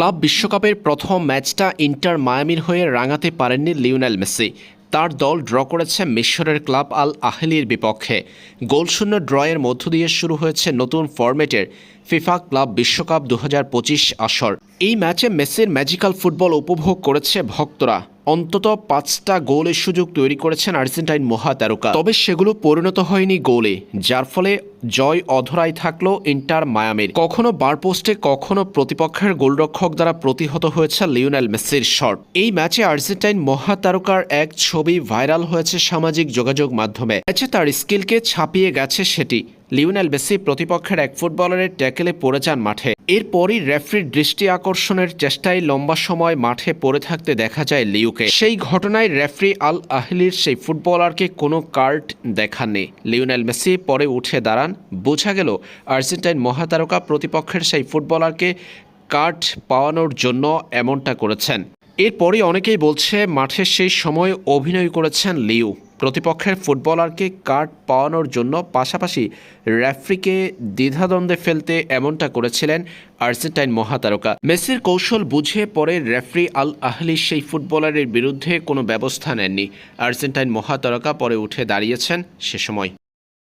Club বিশ্বকাপের প্রথম ম্যাচটা ইন্টার মায়ামির হয়ে রাঙাতে পারেননি লিওনেল মেসি। তার দল ড্র করেছে মিশরের ক্লাব আল আহলির বিপক্ষে। গোলশূন্য ড্রয়ের মধ্য দিয়ে শুরু হয়েছে নতুন ফরম্যাটের ফিফা ক্লাব বিশ্বকাপ দু হাজার পঁচিশ আসর। এই ম্যাচে মেসির ম্যাজিক্যাল ফুটবল উপভোগ করেছে ভক্তরা। অন্তত পাঁচটা গোলের সুযোগ তৈরি করেছেন আর্জেন্টাইন মহাতারকা। তবে সেগুলো পরিণত হয়নি গোলে, যার ফলে জয় অধরাই থাকল ইন্টার মায়ামির। কখনো বারপোস্টে কখনো প্রতিপক্ষের গোলরক্ষক দ্বারা প্রতিহত হয়েছে লিওনেল মেসির শট। এই ম্যাচে আর্জেন্টাইন মহাতারকার এক ছবি ভাইরাল হয়েছে সামাজিক যোগাযোগ মাধ্যমে। ম্যাচে তার স্কিলকে ছাপিয়ে গেছে সেটি। লিওনেল মেসি প্রতিপক্ষের এক ফুটবলারের ট্যাকেলে পড়ে যান মাঠে। এরপরই রেফরির দৃষ্টি আকর্ষণের চেষ্টায় লম্বা সময় মাঠে পড়ে থাকতে দেখা যায় লিউকে সেই ঘটনায় রেফরি আল আহলির সেই ফুটবলারকে কোনো কার্ড দেখাননি। লিওনেল মেসি পরে উঠে দাঁড়ান। বোঝা গেল আর্জেন্টাইন মহাতারকা প্রতিপক্ষের সেই ফুটবলারকে কার্ড পাওয়ানোর জন্য এমনটা করেছেন। এরপরই অনেকেই বলছে মাঠের সেই সময় অভিনয় করেছেন লিউ প্রতিপক্ষের ফুটবলারকে কার্ড পাওয়ানোর জন্য পাশাপাশি রেফরিকে দ্বিধাদ্বন্দ্বে ফেলতে এমনটা করেছিলেন আর্জেন্টাইন মহাতারকা। মেসির কৌশল বুঝে পরে রেফরি আল আহলি সেই ফুটবলারের বিরুদ্ধে কোনো ব্যবস্থা নেননি। আর্জেন্টাইন মহাতারকা পরে উঠে দাঁড়িয়েছেন সে সময়।